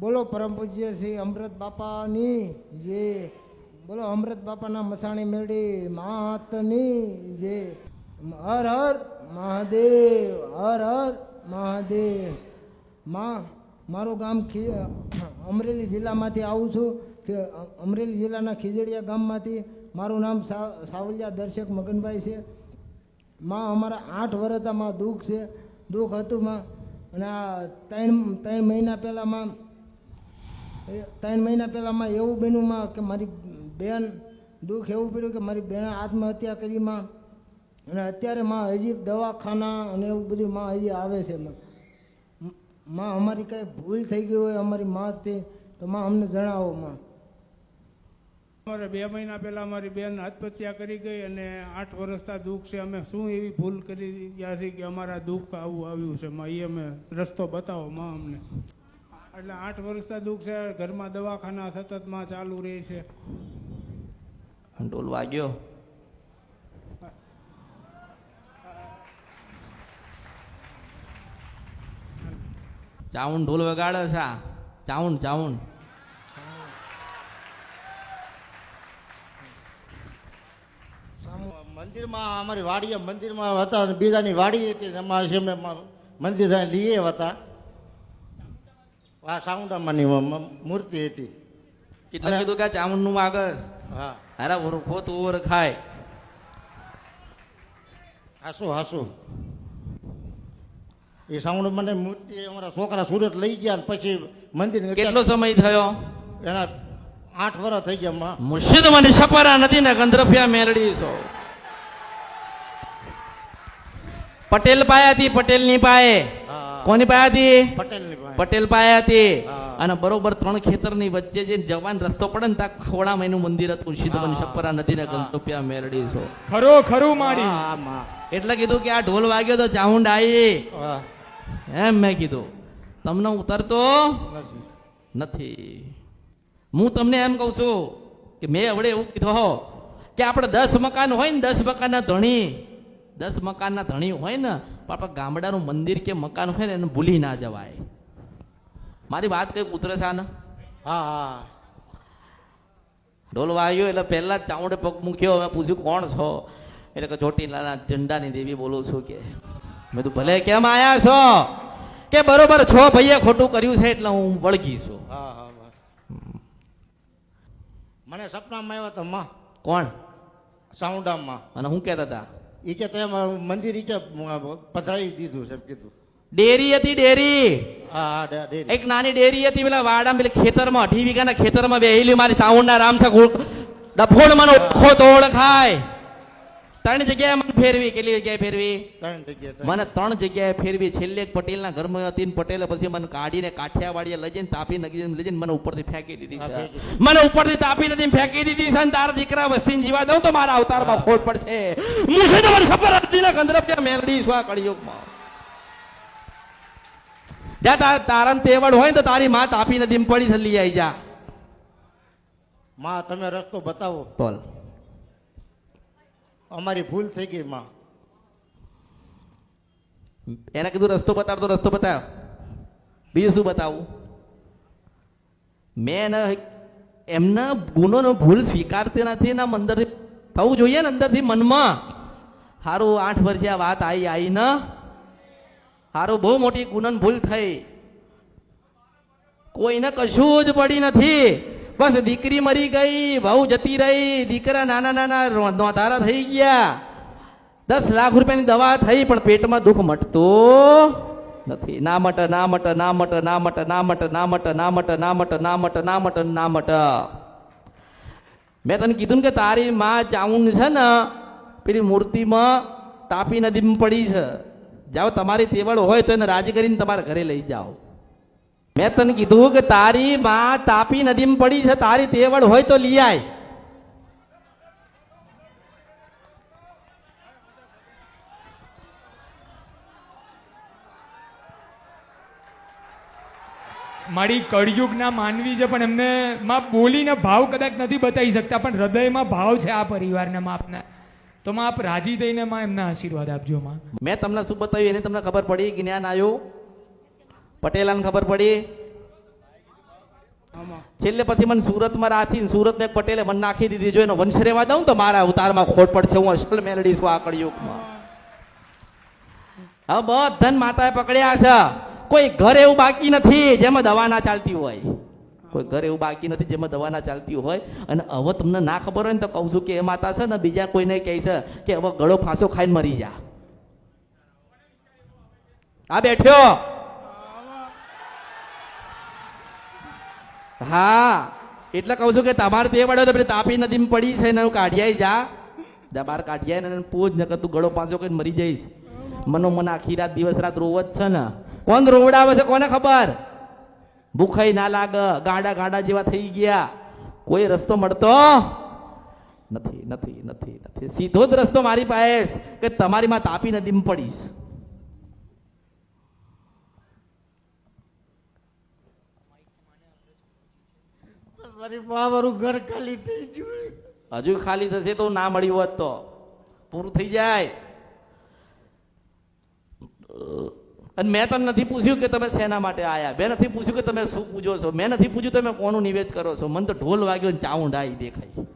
બોલો પરમ પૂજ્ય શ્રી અમૃત બાપાની, જે બોલો અમૃત બાપાના મસાણી મેળી માતની જે હર હર મહાદેવ, હર હર મહાદેવ. માં, મારું ગામ અમરેલી જિલ્લામાંથી આવું છું કે અમરેલી જિલ્લાના ખીજડીયા ગામમાંથી મારું નામ સાવલિયા દર્શક મગનભાઈ છે. માં અમારા આઠ વર્ષમાં દુઃખ છે. દુઃખ હતું માં અને આ ત્રણ ત્રણ મહિના પહેલાંમાં એ ત્રણ મહિના પહેલાંમાં એવું બન્યુંમાં કે મારી બેન દુઃખ એવું પડ્યું કે મારી બેન આત્મહત્યા કરીમાં અને અત્યારે માં હજી દવાખાના અને એવું બધું માં હજી આવે છે માં. અમારી કાંઈ ભૂલ થઈ ગઈ હોય અમારી માથી, તો માં અમને જણાવો માં. અમારે બે મહિના પહેલાં અમારી બેન આત્મહત્યા કરી ગઈ અને આઠ વર્ષના દુઃખ છે. અમે શું એવી ભૂલ કરી ગયા છે કે અમારા દુઃખ આવું આવ્યું છે? માં એ અમે રસ્તો બતાવો માં અમને. એટલે આઠ વર્ષથી દુઃખ છે ઘરમાં દવાખાના સતતમાં ચાલુ રહે છે. ઢોલ વાગ્યો? ચાઉન ઢોલ વગાડે છે આ. ચાઉન ચાઉન. મંદિરમાં અમારી વાડીએ મંદિરમાં હતા બીજાની વાડી હતી છે મંદિર લઈએ હતા. આ સાઉન્ડામાંની મૂર્તિ હતી. એટલે કીધું કે ચાઉનનું વાગસ હા. અરે ઓરખો તો ઓરખાય હાસુ હાસુ. એ સાઉન્ડ મને મૂર્તિ અમારા છોકરા સુરત લઈ ગયા પછી મંદિર કેટલો સમય થયો? એના આઠ વર્ષ થઈ ગયા મુર્શિદ મને સપારા નથી ને ગંધરફિયા મેળડી છો. પટેલ પાયાથી પટેલની પાયે. હા કોની પાયા હતી પાસે. પટેલ પાયાથી હતી અને બરોબર ત્રણ ખેતરની વચ્ચે જે જવાન રસ્તો પડે ને ત્યાં ખોડા એનું મંદિર હતું સિદ્ધવન. સપરા નદી ને હા. ગંતોપિયા મેરડી છો ખરો ખરું માડી. એટલે કીધું કે આ ઢોલ વાગ્યો તો ચાઉંડ આવી એમ મેં કીધું તમને ઉતરતો નથી. હું તમને એમ કહું છું કે મેં હવે એવું કીધો હો કે આપણે દસ મકાન હોય ને દસ મકાનના ધણી દસ મકાનના ધણી હોય ને પણ આપણા ગામડાનું મંદિર કે મકાન હોય ને એને ભૂલી ના જવાય. મારી વાત કઈ ઉતરે છે આને? હા હા. ઢોલ વાગ્યો એટલે પહેલા જ ચાવડે પગ મૂક્યો મેં પૂછ્યું કોણ છો? એટલે કે ચોટીલાના ઝંડાની દેવી બોલું છું કે મેં તું ભલે કેમ આયા છો? કે બરોબર છો ભાઈએ ખોટું કર્યું છે એટલે હું વળગી છું. હા હા મને સપનામાં આવ્યા હતા માં. કોણ? સાઉન્ડામાં. અને હું કહેતા હતા એ કે તે મંદિર એ કે પધરાવી દીધું છે એમ કીધું. ડેરી હતી ડેરી. હા ડેરી. એક નાની ડેરી હતી પેલા વાડા પેલા ખેતરમાં અઢી વીઘાના ખેતરમાં બેહેલી મારી સાઉન્ડના રામસા ડફોડ મને ઓળખો તો ઓળખાય ત્રણ જગ્યાએ મને ફેરવી કેટલી જગ્યાએ ફેરવી? ત્રણ જગ્યાએ મને ત્રણ જગ્યાએ ફેરવી. છેલ્લે એક પટેલના ઘરમાં હતી ને પટેલે પછી મને કાઢીને કાઠિયાવાડીએ લઈ જઈને તાપી નગરી લઈ જઈને મને ઉપરથી ફેંકી દીધી છે. મને ઉપરથી તાપી નદી ફેંકી દીધી છે અને તારા દીકરા વસ્તીને જીવા દઉં તો મારા અવતારમાં ખોટ પડશે. મુસે તો મને ખબર હતી ને ગંધરપ ત્યાં મેલડી છું આ કળિયુગમાં? જ્યાં તારા તારણ તેવડ હોય ને તો તારી માં તાપી નદીમાં પડી છે લઈ આવી જા. માં તમે રસ્તો બતાવો. બોલ. અમારી ભૂલ થઈ ગઈ, માં. એને કીધું, રસ્તો બતાવતો, રસ્તો બતાવ. બીજું શું બતાવું? મેં એને એમના ગુનોનો ભૂલ સ્વીકારતી નથી ને આમ અંદરથી થવું જોઈએ ને અંદરથી મનમાં. સારું આઠ વર્ષે આ વાત આવી આવી ને. સારું બહુ મોટી ગુનન ભૂલ થઈ. કોઈને કશું જ પડી નથી. બસ દીકરી મરી ગઈ બહુ જતી રહી દીકરા નાના નાના નોંધારા થઈ ગયા દસ લાખ રૂપિયાની દવા થઈ પણ પેટમાં દુઃખ મટતું નથી ના મટ ના મટ ના મટ ના મટ ના મટ ના મટ ના મટ ના મટ ના મટ ના મટ ના મટ મેં તને કીધું ને કે તારી માં ચાઉન છે ને પેલી મૂર્તિમાં તાપી નદીમાં પડી છે જાઓ તમારી તેવડ હોય તો એને રાજી કરીને તમારા ઘરે લઈ જાઓ મેં તને કીધું કે તારી માં તાપી નદીમાં પડી છે તારી તેવડ હોય તો લઈ આય. મારી કળયુગના માનવી છે પણ એમને માં બોલીને ભાવ કદાચ નથી બતાવી શકતા પણ હૃદયમાં ભાવ છે આ પરિવારને માં આપને તો માં આપ રાજી થઈને માં એમના આશીર્વાદ આપજો માં. મેં તમને શું બતાવ્યું એને તમને ખબર પડી જ્ઞાન આવ્યું? પટેલાને ખબર પડી? છેલ્લે પછી મને સુરતમાં રાખી સુરતને પટેલે મને નાખી દીધી. જોઈને વંશ રહેવા દઉં તો મારા અવતારમાં ખોટ પડશે હું અસલ મેલડી છું આ કળિયુગમાં. હવે બધાને માતાએ પકડ્યા છે. કોઈ ઘર એવું બાકી નથી જેમાં દવા ના ચાલતી હોય. કોઈ ઘર એવું બાકી નથી જેમાં દવા ના ચાલતી હોય. અને હવે તમને ના ખબર હોય ને તો કહું છું કે એ માતા છે ને બીજા કોઈને કહે છે કે હવે ગળો ફાંસો ખાઈને મરી જા. આ બેઠ્યો. હા, એટલે કહું છું કે તમારે તે પડ્યો તો પેલી તાપી નદીમાં પડી છે ને એનું કાઢિયાઈ જા. દબાર કાઢીયા ને પૂછ ને તું ગળો પાંચો કઈ મરી જઈશ. મનો મન આખી રાત દિવસ રાત રોવ જ છે ને. કોણ રોવડાવે છે, કોને ખબર? ભૂખાઈ ના લાગ, ગાડા ગાડા જેવા થઈ ગયા. કોઈ રસ્તો મળતો નથી નથી નથી નથી. સીધો જ રસ્તો મારી પાસે કે તમારી માં તાપી નદીમાં પડીશ. મારી ઘર ખાલી થઈ હજુ ખાલી થશે તો ના મળ્યું હોત તો. પૂરું થઈ જાય. અને મેં તને નથી પૂછ્યું કે તમે શેના માટે આયા? મેં નથી પૂછ્યું કે તમે શું પૂજો છો? મેં નથી પૂછ્યું તમે કોનું નિવેદ કરો છો? મને તો ઢોલ વાગ્યો ને ચાઉંડ આવી દેખાય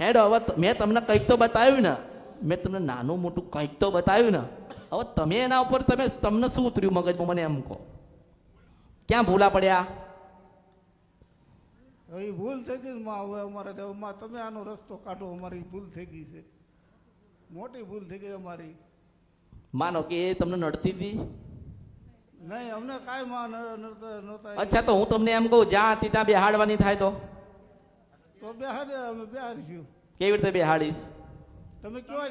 હેડ, હવે મેં તમને કંઈક તો બતાવ્યું ને. મેં તમને નાનું મોટું કંઈક તો બતાવ્યું ને. હવે તમે એના ઉપર તમે, તમને શું ઉતર્યું મગજમાં? મને એમ કહો. ક્યાં ભૂલા પડ્યા? હવે ભૂલ થઈ ગઈ માં હવે અમારે તો માં તમે આનો રસ્તો કાઢો અમારી ભૂલ થઈ ગઈ છે. મોટી ભૂલ થઈ ગઈ અમારી. માનો કે એ તમને નડતી હતી? નહીં અમને કાંઈ માં નડતા અચ્છા તો હું તમને એમ કહું જ્યાં હતી ત્યાં બેહાડવાની થાય તો? તો બેહાડે અમે બેહાડીશું. કેવી રીતે બેહાડીશ? તમે કયો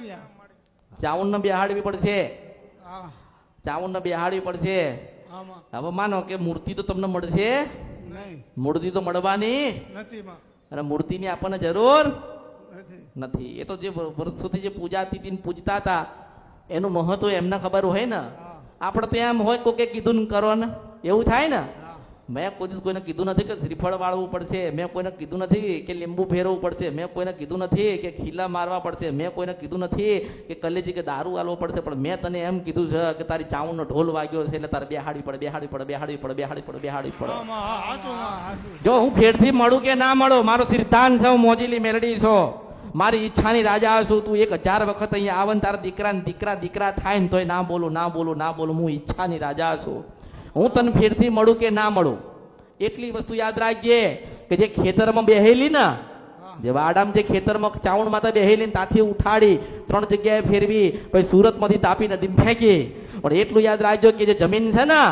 ત્યાં ને બેહાડવી પડશે. હા. ને બેહાડવી પડશે. હવે માનો કે મૂર્તિ તો તમને મળશે મૂર્તિ તો મળવાની નથી માં અને મૂર્તિની આપણને જરૂર નથી એ તો જે વર્ષોથી જે પૂજા હતી પૂજતા હતા એનું મહત્વ એમને ખબર હોય ને? આપણે તો એમ હોય કોકે કીધું ને કરો ને એવું થાય ને? મેં કોઈ દિવસ કોઈને કીધું નથી કે શ્રીફળ વાળવું પડશે મેં કોઈને કીધું નથી કે લીંબુ ફેરવવું પડશે મેં કોઈને કીધું નથી કે ખીલા મારવા પડશે મેં કોઈને કીધું નથી કે કલેજી કે દારૂ આલવો પડશે પણ મેં તને એમ કીધું છે કે તારી ચાઉંડનો ઢોલ વાગ્યો છે એટલે તારે બેહાડી પડે બેહાડી પડે બેહાડી પડે બેહાડી પડે બેહાડી પડે. જો હું ફેરથી મળું કે ના મળું મારો સિદ્ધાંત છે હું મોજીલી મેલડી છો. મારી ઈચ્છાની રાજા છું તું એક હજાર વખત અહીંયા આવે ને તારા દીકરા દીકરા દીકરા થાય ને તોય ના બોલું ના બોલું ના બોલું હું ઈચ્છાની રાજા છું. હું તને ફેરથી મળું કે ના મળું? એટલી વસ્તુ યાદ રાખજે કે જે ખેતરમાં બેહેલી ને જે વાડામાં જે ખેતરમાં ચાવણ માતા બેહેલી ને ત્યાંથી ઉઠાડી ત્રણ જગ્યાએ ફેરવી પછી સુરતમાંથી તાપી નદી ફેંકી. પણ એટલું યાદ રાખજો કે જે જમીન છે ને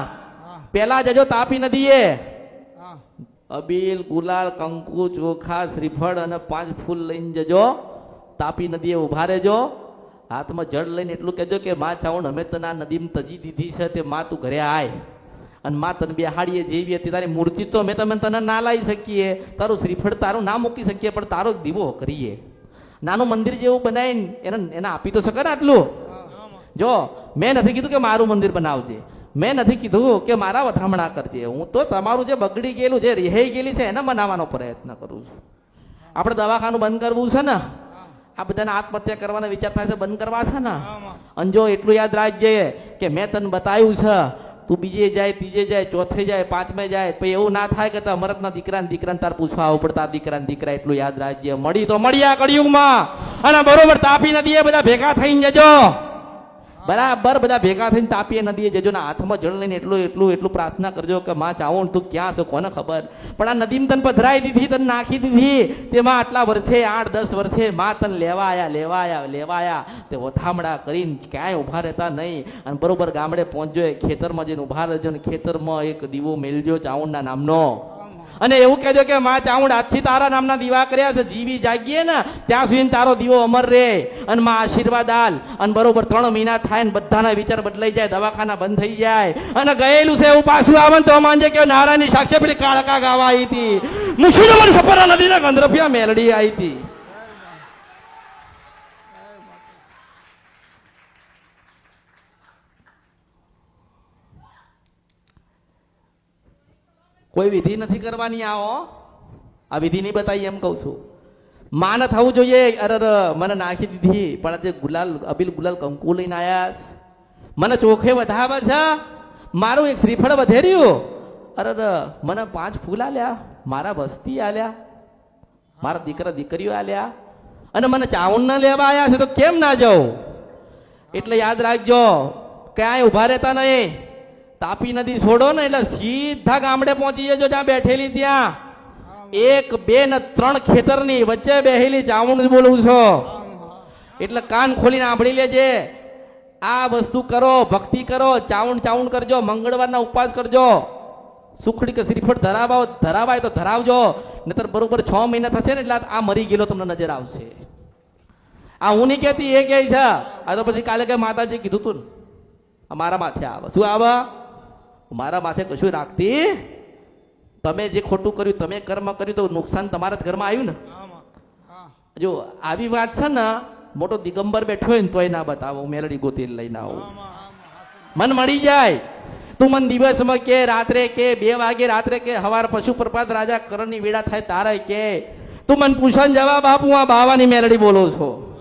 પેલા જજો તાપી નદીએ. અબીલ ગુલાલ કંકુ ચોખા શ્રીફળ અને પાંચ ફૂલ લઈને જજો. તાપી નદીએ ઊભા રહેજો. હાથમાં જળ લઈને એટલું કહેજો કે માં ચાવણ અમે તને આ નદીમાં તજી દીધી છે તે માં તું ઘરે આય. અને માં તને બેહાડીએ જેવી હતી તારી મૂર્તિ તો મેં તમે તને ના લાવી શકીએ. તારું શ્રીફળ તારું ના મૂકી શકીએ પણ તારો દીવો કરીએ. નાનું મંદિર જેવું બનાવીને એને એને આપી તો શકે ને આટલું? જો મેં નથી કીધું કે મારું મંદિર બનાવજે. મેં નથી કીધું કે મારા વધામણા કરજે. હું તો તમારું જે બગડી ગયેલું જે રિહાઈ ગયેલી છે એને બનાવવાનો પ્રયત્ન કરું છું. આપણે દવાખાનું બંધ કરવું છે ને? આ બધાને આત્મહત્યા કરવાનો વિચાર થાય છે બંધ કરવા છે ને? અને જો એટલું યાદ રાખજે કે મેં તને બતાવ્યું છે તું બીજે જાય, ત્રીજે જાય, ચોથે જાય, પાંચમે જાય, પછી એવું ના થાય કે તારા મરદના દીકરા દીકરાને તાર પૂછવા આવું પડતા તારા દીકરા દીકરા એટલું યાદ રાખજે. મળી તો મળ્યા કળિયુગમાં. અને બરોબર તાપી નદીએ બધા ભેગા થઈને જજો. બરાબર, બધા ભેગા થઈને તાપીએ નદીએ જજો ને હાથમાં જળ લઈને એટલું એટલું એટલું પ્રાર્થના કરજો કે માં ચાવો તું ક્યાં છો, કોને ખબર? પણ આ નદીને તને પધરાઈ દીધી, તને નાખી દીધી. તેમાં આટલા વર્ષે, આઠ, દસ વર્ષે માં તને લેવા લેવાયા લેવા આયા લેવા આયા. તે વથામડા કરીને ક્યાંય ઊભા રહેતા નહીં. અને બરોબર ગામડે પહોંચજો ખેતરમાં જઈને ઊભા રહેજો ને ખેતરમાં એક દીવો મેલજો ચાવણના નામનો. અને એવું કહેજો કે માં ચાઉંડ આજથી તારા નામના દીવા કર્યા છે, જીવી જાગીએ ને, ત્યાં સુધી તારો દીવો અમર રહે. અને માં આશીર્વાદ આલ. અને બરોબર ત્રણ મહિના થાય ને બધાના વિચાર બદલાઈ જાય, દવાખાના બંધ થઈ જાય. અને ગયેલું છે એવું પાછું આવે ને તો માનજે કે નારાયણની સાક્ષી પેલી કાળકા ગાવા આવી હતી. મુશીદમન સફરા નદીના ગંધરફિયા મેલડી આવી હતી. કોઈ વિધિ નથી કરવાની આવો આ વિધિ નહીં બતાવી એમ કહું છું. માન થવું જોઈએ. અરે અરે, મને નાખી દીધી. પણ આજે ગુલાલ અબિલ ગુલાલ કંકુ લઈને છે. મને ચોખે વધાવે છે. મારું એક શ્રીફળ વધેર્યું. અરે અરે, મને પાંચ ફૂલ આલ્યા. મારા વસ્તી આલ્યા. મારા દીકરા દીકરીઓ આલ્યા. અને મને ચાવણ ના લેવા આવ્યા છે તો કેમ ના જાઉં? એટલે યાદ રાખજો ક્યાંય ઊભા રહેતા નહીં. તાપી નદી છોડો ને એટલે સીધા ગામડે પહોંચી જજો જ્યાં બેઠેલી ત્યાં. એક, બે ને ત્રણ ખેતરની વચ્ચે બેહેલી ચાવણ બોલું છો. એટલે કાન ખોલીને સાંભળી લેજે. આ વસ્તુ કરો, ભક્તિ કરો ચાવણ ચાવણ કરજો, મંગળવારના ઉપવાસ કરજો. સુખડી કે શ્રીફળ ધરાવાઓ, ધરાવાય તો ધરાવજો. નતર બરોબર છ મહિના થશે ને એટલે આ મરી ગયેલો તમને નજર આવશે. આ હું નહીં કહેતી, એ કહે છે. આ તો પછી કાલે કે માતાજી કીધું તું ને. મારા માથે આવે. શું આવે? મારા માથે કશું રાખતી? તમે જે ખોટું કર્યું, તમે કર્મ કર્યું તો નુકસાન તમારા જ ઘરમાં આવ્યું ને? જો આવી વાત છે ને, મોટો દિગંબર બેઠો હોય ને તોય ના બતાવો, મેલડી ગોતી લઈને આવો. મન મળી જાય. તું મન દિવસમાં કે, રાત્રે કે, બે વાગે રાત્રે કે, હવાર પશુ પ્રપાત રાજા કરણની વેળા થાય તારે કે. તું મન પૂછન જવાબ આપું, આ બાવાની મેલડી બોલો છો.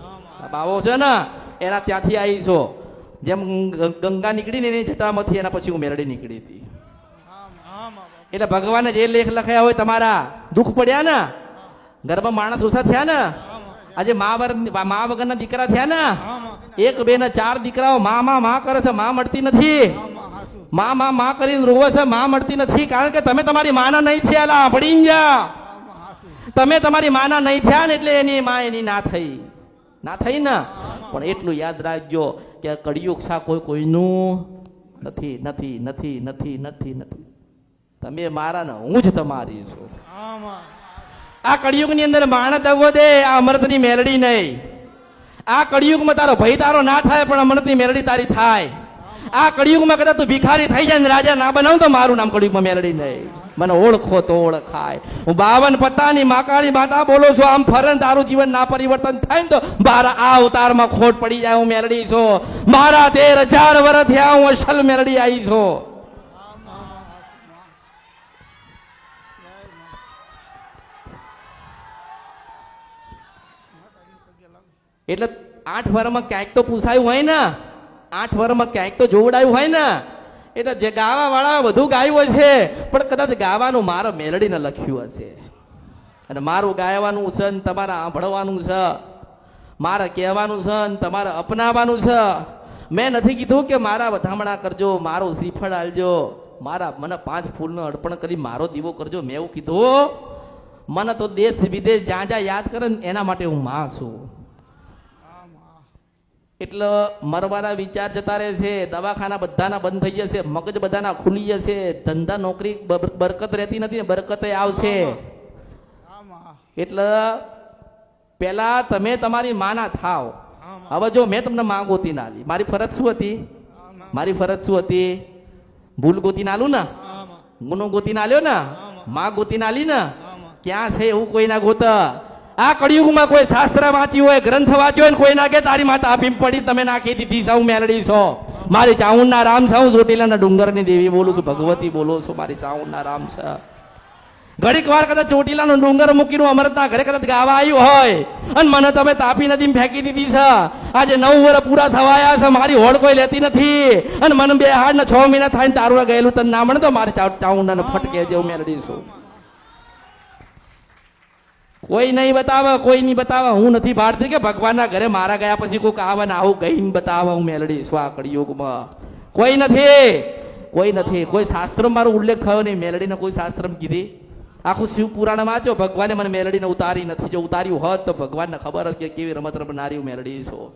બાવો છે ને, એના ત્યાંથી આવી છો જેમ ગંગા નીકળી ને એની જટામાંથી એના પછી હું મેલડી નીકળી હતી. એટલે ભગવાને જે લેખ લખ્યા હોય તમારા, દુઃખ પડ્યા ને? ઘરમાં માણસ ઓછા થયા ને? આજે મા વર, મા વગરના દીકરા થયા ને? એક, બે ને ચાર દીકરાઓ મા મા મા કરે છે, મા મળતી નથી. મા મા મા કરીને રોવે છે, મા મળતી નથી. કારણ કે તમે તમારી માના નહીં થયા, લા જા. તમે તમારી માના નહીં થયા ને એટલે એની મા એની ના થઈ. ના થઈ ને? પણ એટલું યાદ રાખજો કે કળિયુગ સા કોઈ કોઈનું નથી નથી નથી નથી નથી નથી. તમે મારા ને હું જ તમારી છું. આ કળિયુગની અંદર માણસ દગો દે, આ અમૃતની મેલડી નહીં. આ કળિયુગમાં તારો ભય તારો ના થાય, પણ અમૃતની મેલડી તારી થાય. આ કળિયુગમાં કદાચ તું ભિખારી થઈ જાય ને રાજા ના બનાવ તો મારું નામ કળિયુગમાં મેલડી નહીં. મને ઓળખો તો ઓળખાય. હું બાવન પત્તાની માકાળી માતા બોલો છું, આમ ફરન તારું જીવન ના પરિવર્તન થાય ને તો મારા આ અવતારમાં ખોટ પડી જાય, હું મેરડી છું. મારા તેર હજાર વર્ષ થયા, હું અસલ મેરડી આવી છું. એટલે આઠ વર્ષમાં ક્યાંક તો પૂછાયું હોય ને? આઠ વર્ષમાં ક્યાંક તો જોવડાયું હોય ને? એટલે જે ગાવા વાળા બધું ગાયું હશે, પણ કદાચ ગાવાનું મારો મેલડીને લખ્યું હશે. અને મારું ગાયવાનું છે ને તમારે સાંભળવાનું છે. મારે કહેવાનું છે ને તમારે અપનાવવાનું છે. મેં નથી કીધું કે મારા વધામણા કરજો, મારો શ્રીફળ આલજો. મારા મને પાંચ ફૂલનો અર્પણ કરી મારો દીવો કરજો, મેં એવું કીધું. મને તો દેશ વિદેશ જ્યાં જ્યાં યાદ કરે ને એના માટે હું માં છું. એટલે મરવાના વિચાર જતા રહે છે દવાખાના બધાના બંધ થઈ જશે મગજ બધાના ખુલી જશે ધંધા નોકરી બરકત રહેતી નથી ને બરકત આવશે. એટલે પેલા તમે તમારી માના થાવ. હવે જો મેં તમને માં ગોતી નાલી મારી ફરજ શું હતી? મારી ફરજ શું હતી? ભૂલ ગોતી નાલું ને? ગુનો ગોતી નાલ્યો ને? માં ગોતી નાલી ને? ક્યાં છે એવું કોઈ ના ગોત? આ કળિયુગમાં કોઈ શાસ્ત્ર વાંચ્યું હોય, ગ્રંથ વાંચ્યો હોય કોઈ નાખે તારી માતા ભીમ પડી, તમે નાખી દીધી સૌ મેલડી છો. મારી ચાઉંડના રામ સૌ ચોટીલાના ડુંગરની દેવી બોલું છું, ભગવતી બોલું છું, મારી ચાઉંડના રામ છે. ઘડીક વાર કદાચ ચોટીલાનો ડુંગર મૂકીને અમરતના ઘરે કદાચ ગાવા આવ્યું હોય, અને મને તમે તાપી નદીમાં ફેંકી દીધી છે. આજે નવ વર્ષ પૂરા થવાયા છે, મારી હોડ કોઈ લેતી નથી. અને મને બે હાડ ને છ મહિના થાય તારું ગયેલું, તને ના મળે તો મારી ચાઉંડાને ફટકે જેવું મેળડી છું. કોઈ નહીં બતાવે કોઈ નહીં બતાવે. હું નથી ભારતી કે ભગવાનના ઘરે મારા ગયા પછી કોઈક આવે ને આવું ગઈને બતાવે હું મેલડી આ કળિયુગમાં. કોઈ નથી કોઈ નથી. કોઈ શાસ્ત્ર મારો ઉલ્લેખ થયો નહીં. મેલડીને કોઈ શાસ્ત્ર કીધી. આખું શિવ પુરાણ વાંચો ભગવાને મને મેલડીને ઉતારી નથી. જો ઉતાર્યું હોત તો ભગવાનને ખબર હતી કે કેવી રમત રમનારી મેલડી છો.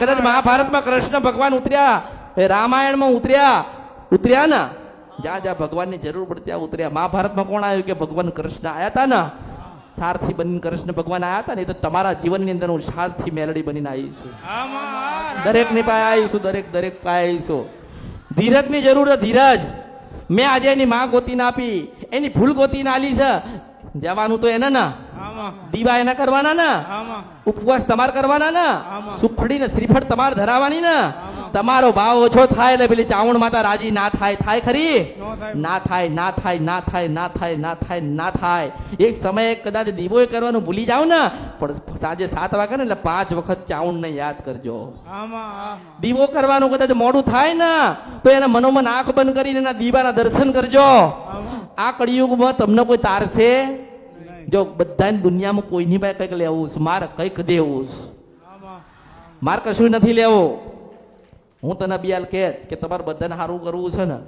કદાચ મહાભારતમાં કૃષ્ણ ભગવાન ઉતર્યા. રામાયણમાં ઉતર્યા. ઉતર્યા ને જ્યાં જ્યાં ભગવાનની જરૂર પડતી ત્યાં ઉતર્યા. મહાભારતમાં કોણ આવ્યું કે ભગવાન કૃષ્ણ આયા હતા ને? સારથી બની કૃષ્ણ ભગવાન આવ્યા હતા ને તો તમારા જીવનની અંદર હું સારથી મેલડી બનીને આવી છું. દરેકની પાસે આવીશું દરેક દરેક પાસે આવીશું ધીરજની જરૂર ધીરજ. મેં આજે એની માં ગોતીને આપી એની ભૂલ ગોતીને આલી છે. જવાનું તો એને ના. દીવા એના કરવાના ને. ઉપવાસ તમારે કરવાના ના. સુખડી ને શ્રીફળ તમારે ધરાવવાની ને. તમારો ભાવ ઓછો થાય એટલે પેલી ચાવણ માતા રાજી ના થાય. થાય ખરી? ના થાય. ના થાય ના થાય ના થાય ના થાય ના થાય એક સમયે કદાચ દીવો કરવાનું ભૂલી જાવ ને પણ સાંજે સાત વાગે ને એટલે પાંચ વખત ચાવણ ને યાદ કરજો. દીવો કરવાનું કદાચ મોડું થાય ને તો એના મનોમન આંખ બંધ કરીને એના દીવાના દર્શન કરજો. આ કળિયુગમાં તમને કોઈ તારશે? જો બધાની દુનિયામાં કોઈની પાસે કંઈક લેવું મારે કંઈક દેવું મારે કશું નથી લેવું. હું તને બિયાલ કહે કે તમારે બધાને સારું કરવું છે ને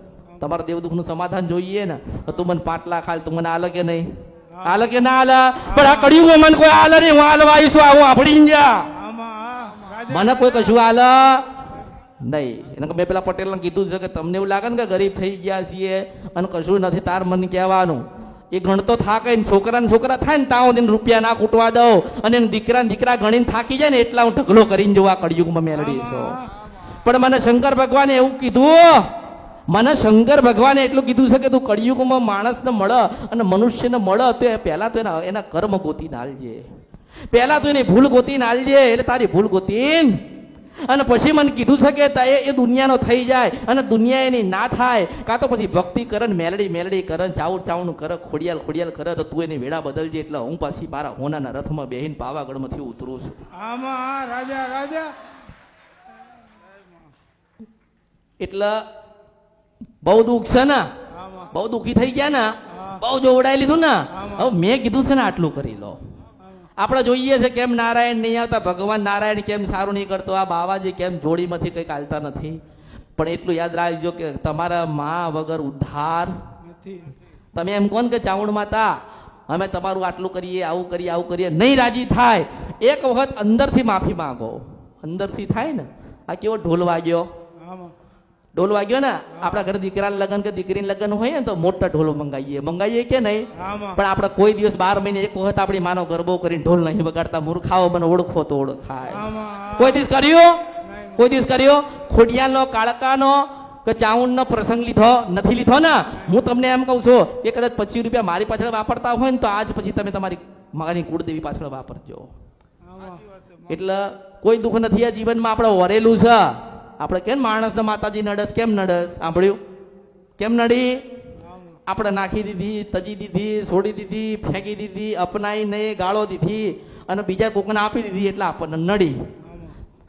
તમારે દેવ દુઃખનું સમાધાન જોઈએ ને તો તું મને પાંચ લાખ હાલ તું મને આલે કે નહીં? આલે કે ના આલે પણ આ કડિયું મને કોઈ આલે નહીં હું આલવા આવીશું આવું આભડી જા મને કોઈ કશું આલે નહીં. એને મેં પેલા પટેલને કીધું છે કે તમને એવું લાગે ને કે ગરીબ થઈ ગયા છીએ અને કશું નથી તાર મને કહેવાનું. એ ગણતો થાકે ને છોકરા ને છોકરા થાય ને તાવ દિન રૂપિયા ના કૂટવા દઉં અને દીકરા દીકરા ગણીને થાકી જાય ને એટલા હું ઢગલો કરીને જોવા કળિયુગમાં મેળવી છું. પણ મને શંકર ભગવાને એવું કીધું, મને શંકર ભગવાને એટલું કીધું છે કે તું કળિયુગમાં માણસને મળે અને મનુષ્યને મળે, તો એ પહેલાં તો એના એના કર્મ ગોતી નાલજે. પહેલાં તો એની ભૂલ ગોતી નાલજે, એટલે તારી ભૂલ ગોતીન. અને પછી મને કીધું છે કે એ દુનિયાનો થઈ જાય અને દુનિયા એની ના થાય. કાં તો પછી ભક્તિ કરે ને મેલડી મેલડી કરે ને ચાવડ કર, ખોડિયાલ ખોડિયાલ કરે, તો તું એની વેળા બદલજે. એટલે હું પાછી મારા હોનાના રથમાં બેહીને પાવાગઢમાંથી ઉતરું છું. આમાં રાજા રાજા એટલે બહુ દુઃખ છે ને? બહુ દુઃખી થઈ ગયા ને? બહુ જોવડાઈ લીધું ને? હવે મેં કીધું છે ને આટલું કરી લો. આપણે જોઈએ છે કેમ નારાયણ નહીં આવતા? ભગવાન નારાયણ કેમ સારું નહીં કરતો? આ બાવાજી કેમ જોડીમાંથી કંઈક હાલતા નથી? પણ એટલું યાદ રાખજો કે તમારા મા વગર ઉદ્ધાર તમે એમ કોણ કે ચાવણ માતા? અમે તમારું આટલું કરીએ આવું કરીએ આવું કરીએ નહીં રાજી થાય. એક વખત અંદરથી માફી માંગો. અંદરથી થાય ને? આ કેવો ઢોલ વાગ્યો? ઢોલ વાગ્યો ને આપણા ઘરે દીકરાના લગ્ન કે દીકરીના લગ્ન હોય ને તો મોટા ઢોલ મંગાવીએ મંગાવીએ કે નહીં? પણ આપણે કોઈ દિવસ બાર મહિને એક વખત આપણી માનો ગરબો કરીને ઢોલ નહીં વગાડતા મૂર્ખાઓ મને ઓળખો તો ઓળખાય. કોઈ દિવસ કર્યો? કોઈ દિવસ કર્યો? ખોડિયાનો કાળકાનો કે ચાઉંડનો પ્રસંગ લીધો? નથી લીધો ને? હું તમને એમ કહું છું કે કદાચ પચીસ રૂપિયા મારી પાછળ વાપરતા હોય ને તો આજ પછી તમે તમારી મારી કુળદેવી પાછળ વાપરજો. એટલે કોઈ દુઃખ નથી આ જીવનમાં આપણે વરેલું છે. આપણે કેમ માણસને માતાજી નડસ? કેમ નડસ? સાંભળ્યું? કેમ નડી? આપણે નાખી દીધી, તજી દીધી, છોડી દીધી, ફેંકી દીધી, અપનાઈ નહીં, ગાળો દીધી અને બીજા કોકને આપી દીધી એટલે આપણને નડી.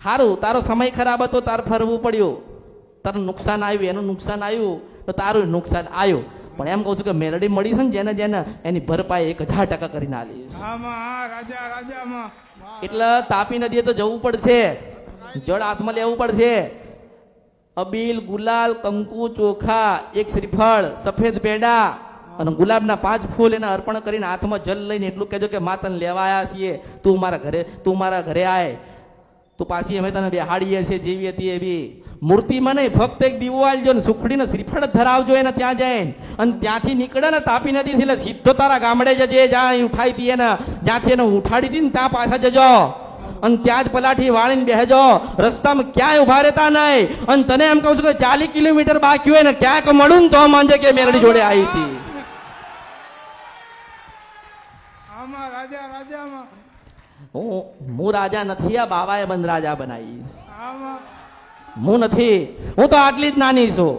સારું તારો સમય ખરાબ હતો, તાર ફરવું પડ્યું. તારું નુકસાન આવ્યું, એનું નુકસાન આવ્યું, તો તારું નુકસાન આવ્યું. પણ એમ કહું છું કે મેલડી મળી છે ને જેને જેને, એની ભરપાઈ એક હજાર ટકા કરીને આલીશ આમાં આ રાજા રાજામાં એટલે તાપી નદીએ તો જવું પડશે. જળ હાથમાં લેવું પડશે. અબીલ, ગુલાલ, કંકુ, ચોખા, એક શ્રીફળ, સફેદ પેડા અને ગુલાબના પાંચ ફૂલ એને અર્પણ કરીને હાથમાં જલ લઈને એટલું કહેજો કે, મા, તને લેવાયા છીએ. તું મારા ઘરે, તું મારા ઘરે આય. તું પાછી અમે તને બેહાડીએ છીએ, જેવી હતી એવી. મૂર્તિમાં નહીં, ફક્ત એક દીવો આલજો ને સુખડીને શ્રીફળ ધરાવજો એને ત્યાં જઈને. અને ત્યાંથી નીકળે ને તાપી નદીથી એટલે સીધો તારા ગામડે જજે, જ્યાં ઉઠાઈ હતી એને, જ્યાંથી એને ઉઠાડી હતી ને ત્યાં પાછા જજો. અને ત્યાં જ પલાઠી વાળીને બેહજો. રસ્તામાં ક્યાંય ઊભા રહેતા નહીં. અને તને એમ કહું છું કે ચાલીસ કિલોમીટર બાકી હોય ને ક્યાંક મળું ને તો માંજે કે મેરડી જોડે આવી હતી. હું હું રાજા નથી આ બાબાએ બંધ રાજા બનાવીશ હું નથી. હું તો આટલી જ નાની છું.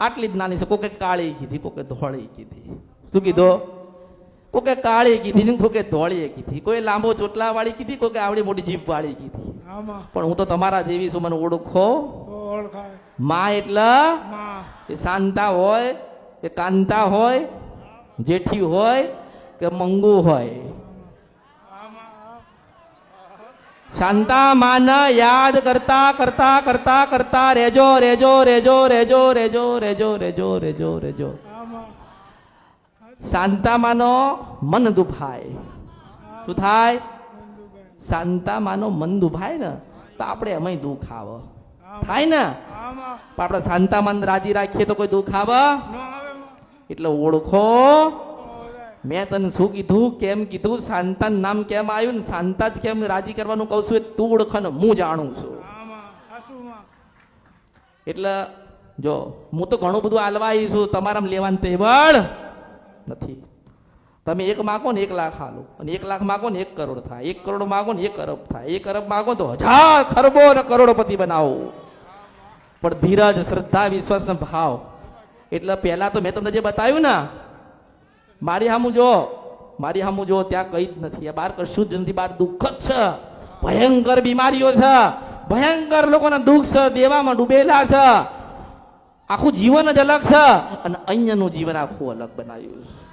આટલી જ નાની છું. કોકે કાળી કીધી કોકે ધોળી કીધી. શું કીધો? કોકે કાળી કીધી ને કોકે ધોળી કીધી. કોઈ લાંબો ચોટલા વાળી કીધી કોકે આવડી મોટી જીભ વાળી કીધી પણ હું તો તમારા જેવી છું મને ઓળખો. મા એટલે એ શાંતા હોય કે કાંતા હોય જેઠી હોય કે મંગુ હોય. શાંતા માન યાદ કરતા કરતા કરતા કરતા રેજો રેજો રેજો રેજો રેજો રેજો રેજો રેજો રેજો. આમાં શાંતા માનો દુભાય. શું થાય? શાંતામાનો મન દુભાય ને તો આપણે એમાંય દુઃખ આવે. થાય ને? પણ આપણે શાંતામાન રાજી રાખીએ તો કોઈ દુઃખ આવે? એટલે ઓળખો. મેં તને શું કીધું? કેમ કીધું? શાંતા નામ કેમ આવ્યું ને? શાંતા જ કેમ રાજી કરવાનું કહું છું એ તું ઓળખો ને હું જાણું છું. એટલે જો હું તો ઘણું બધું આલવા આવી છું તમારામાં લેવાનું તેવડ. નથી. તમે એક માગો ને એક લાખ હાલો અને એક લાખ માગો ને એક કરોડ થાય. એક કરોડ માગો ને એક અરબ થાય. એક અરબ માગો તો હજાર ખરબો ને કરોડપતિ બનાવો. પણ ધીરજ, શ્રદ્ધા, વિશ્વાસ ને ભાવ. એટલે પહેલા તો મેં તમને જે બતાવ્યું ને, મારી સામું જો, મારી સામું જો ત્યાં કઈ જ નથી. આ બહાર કશું જ નથી. બહાર દુઃખ જ છે. ભયંકર બીમારીઓ છે. ભયંકર લોકોના દુઃખ છે. દેવામાં ડૂબેલા છે. આખું જીવન જ અલગ છે. અને અહીંયાનું જીવન આખું અલગ બનાવ્યું છે.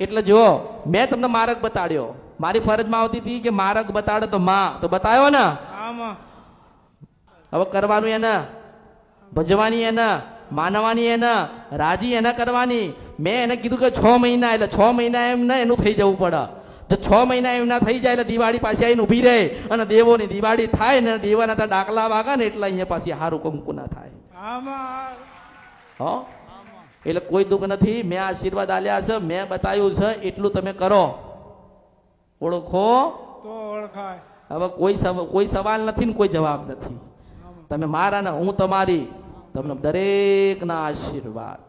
એટલે જો મેં તમને માર્ગ બતાડ્યો. મારી ફરજમાં આવતી હતી કે માર્ગ બતાડે તો માં. તો બતાવ્યો ને? હવે કરવાનું એને. ભજવાની એને. માનવાની એને. રાજી એને કરવાની. મેં એને કીધું કે છ મહિના એટલે છ મહિના એમ ને એનું થઈ જવું પડે. જો છ મહિના એમના થઈ જાય એટલે દિવાળી પાછી આવીને ઊભી રહે અને દેવોની દિવાળી થાય ને દેવાના ત્યાં ડાકલા વાગે ને એટલે અહીંયા પાછી હારું કંકુ ના થાય. આમાં હો? એટલે કોઈ દુઃખ નથી મેં આશીર્વાદ આલ્યા છે મેં બતાવ્યું છે એટલું તમે કરો. ઓળખો? તો ઓળખાય. હવે કોઈ કોઈ સવાલ નથી ને કોઈ જવાબ નથી. તમે મારા ને હું તમારી તમને દરેકના આશીર્વાદ.